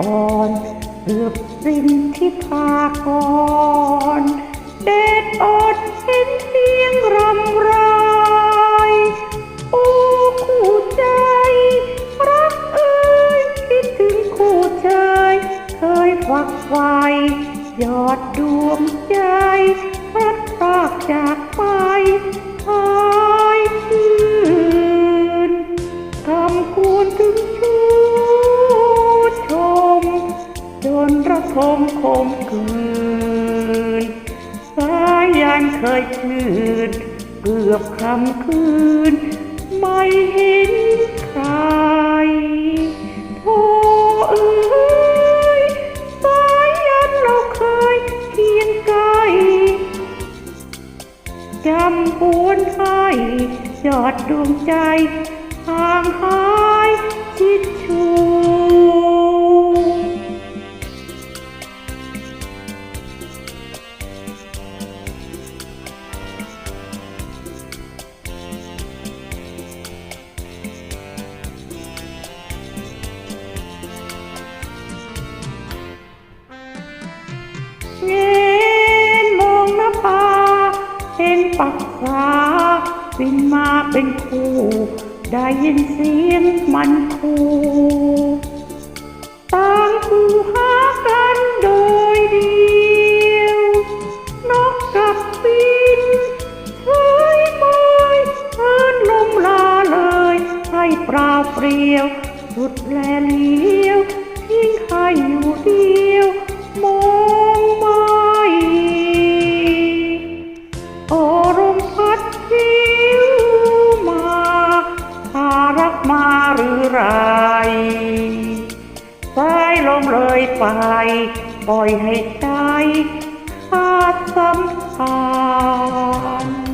อ่อนเหลือบรินที่พากรเด็ดอดเห็นเสียงรำไรโอ้คู่ใจ รักเอ้ยคิดถึงคู่ใจเคยฝักไฟยอดดวงใจพลัดพรากจากไป คมคืนสายยันเคยชื่นเกือบคำคืน ไม่เห็นใครโธ่เอ้ยสายยันเราเคยเคียงไกลจำปวนให้ยอดดวงใจห่างหายชิดชูเปักษาบินมาเป็นคู่ ได้ยินเสียงมันคู่ต่างคู่หากันโดยเดียวนกกับบินเฉยเมยเอินลมลาเลย ให้ปลาเปลี่ยว สุดแลเลี้ยักมาหรือไรสายลมเลยไปปล่อยให้ใจขาดสัมพันธ์